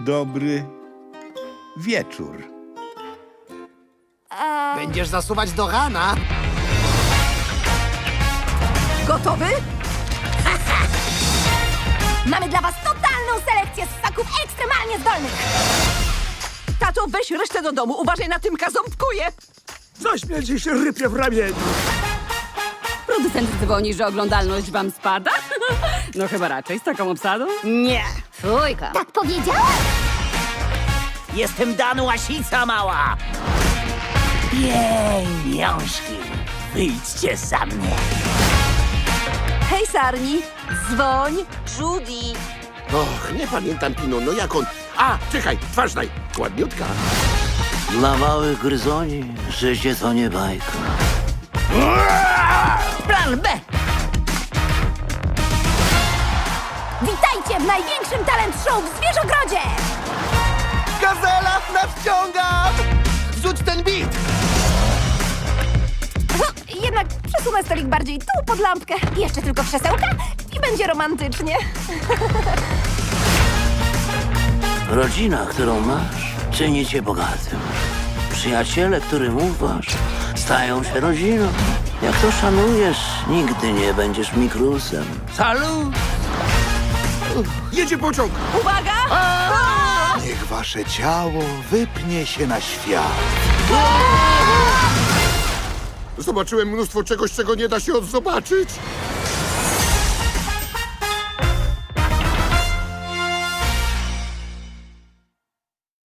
Dobry wieczór. Będziesz zasuwać do rana. Gotowy? Mamy dla was totalną selekcję ssaków ekstremalnie zdolnych! Tato, weź resztę do domu. Uważaj na Tymka, ząbkuje. Zaśmielcie się rypie w ramieniu. Producent dzwoni, że oglądalność wam spada? No chyba raczej z taką obsadą. Nie. Fujka. Tak powiedziałem? Jestem Dan Łasica Mała. Pieniążki, wyjdźcie za mnie. Hej, Sarni. Dzwoń. Judy! Och, nie pamiętam Pino, no jak on... A, czekaj, twarz daj. Ładniutka. Dla małych gryzoni życie to nie bajka. Plan B. największym talent show w Zwierzogrodzie! Gazela, nadciągam! Wrzuć ten bit! Jednak przesunę stolik bardziej tu pod lampkę. Jeszcze tylko krzesełka i będzie romantycznie. Rodzina, którą masz, czyni cię bogatym. Przyjaciele, którym ufasz, stają się rodziną. Jak to szanujesz, nigdy nie będziesz mikrusem. Salut! Jedzie pociąg! Uwaga! Niech wasze ciało wypnie się na świat. Zobaczyłem mnóstwo czegoś, czego nie da się odzobaczyć.